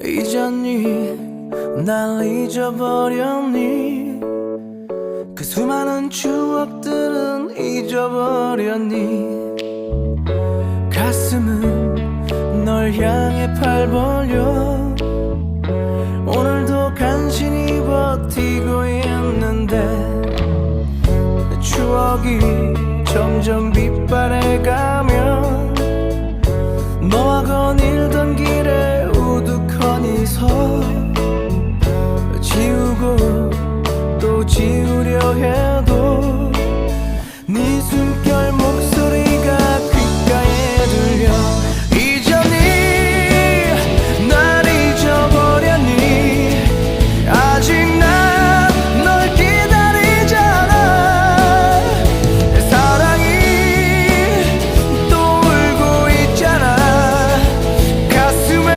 잊었니 날 잊어버렸니? 그 수많은 추억들은 잊어버렸니? 가슴은 널 향해 팔 벌려 오늘도 간신히 버티고 있는데 추억이 점점 빛발해가면 너와 건일던 길에 지우려 해도